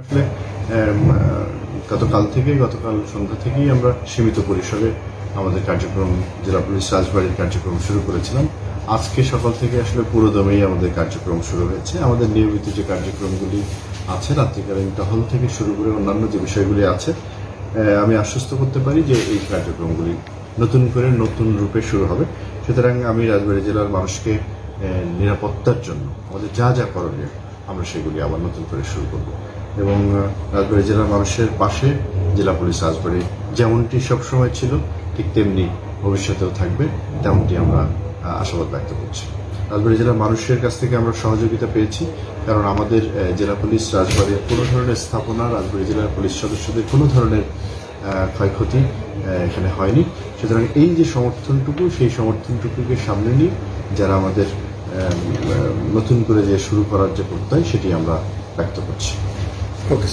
আসলে গতকাল থেকে গতকাল সন্ধ্যা থেকেই আমরা সীমিত পরিসরে আমাদের কার্যক্রম, জেলা পুলিশ রাজবাড়ির কার্যক্রম শুরু করেছিলাম। আজকে সকাল থেকে আসলে পুরোদমেই আমাদের কার্যক্রম শুরু হয়েছে। আমাদের নিয়মিত যে কার্যক্রমগুলি আছে, রাত্রিকালীন টহল থেকে শুরু করে অন্যান্য যে বিষয়গুলি আছে আমি আশ্বস্ত করতে পারি যে এই কার্যক্রমগুলি নতুন করে নতুন রূপে শুরু হবে। সুতরাং আমি রাজবাড়ি জেলার মানুষকে নিরাপত্তার জন্য, আমাদের যা যা করণীয় আমরা সেগুলি আবার নতুন করে শুরু করব। এবং রাজবাড়ি জেলার মানুষের পাশে জেলা পুলিশ রাজবাড়ি যেমনটি সবসময় ছিল, ঠিক তেমনি ভবিষ্যতেও থাকবে, তেমনটি আমরা আশাবাদ ব্যক্ত করছি। রাজবাড়ী জেলার মানুষের কাছ থেকে আমরা সহযোগিতা পেয়েছি, কারণ আমাদের জেলা পুলিশ রাজবাড়ির কোনো ধরনের স্থাপনা, রাজবাড়ি জেলার পুলিশ সদস্যদের কোনো ধরনের ক্ষয়ক্ষতি এখানে হয়নি। সুতরাং এই যে সমর্থনটুকু, সেই সমর্থনটুকুকে সামনে নিয়ে যারা আমাদের নতুন করে যে শুরু করার যে প্রত্যয় সেটি আমরা ব্যক্ত করছি। ওকে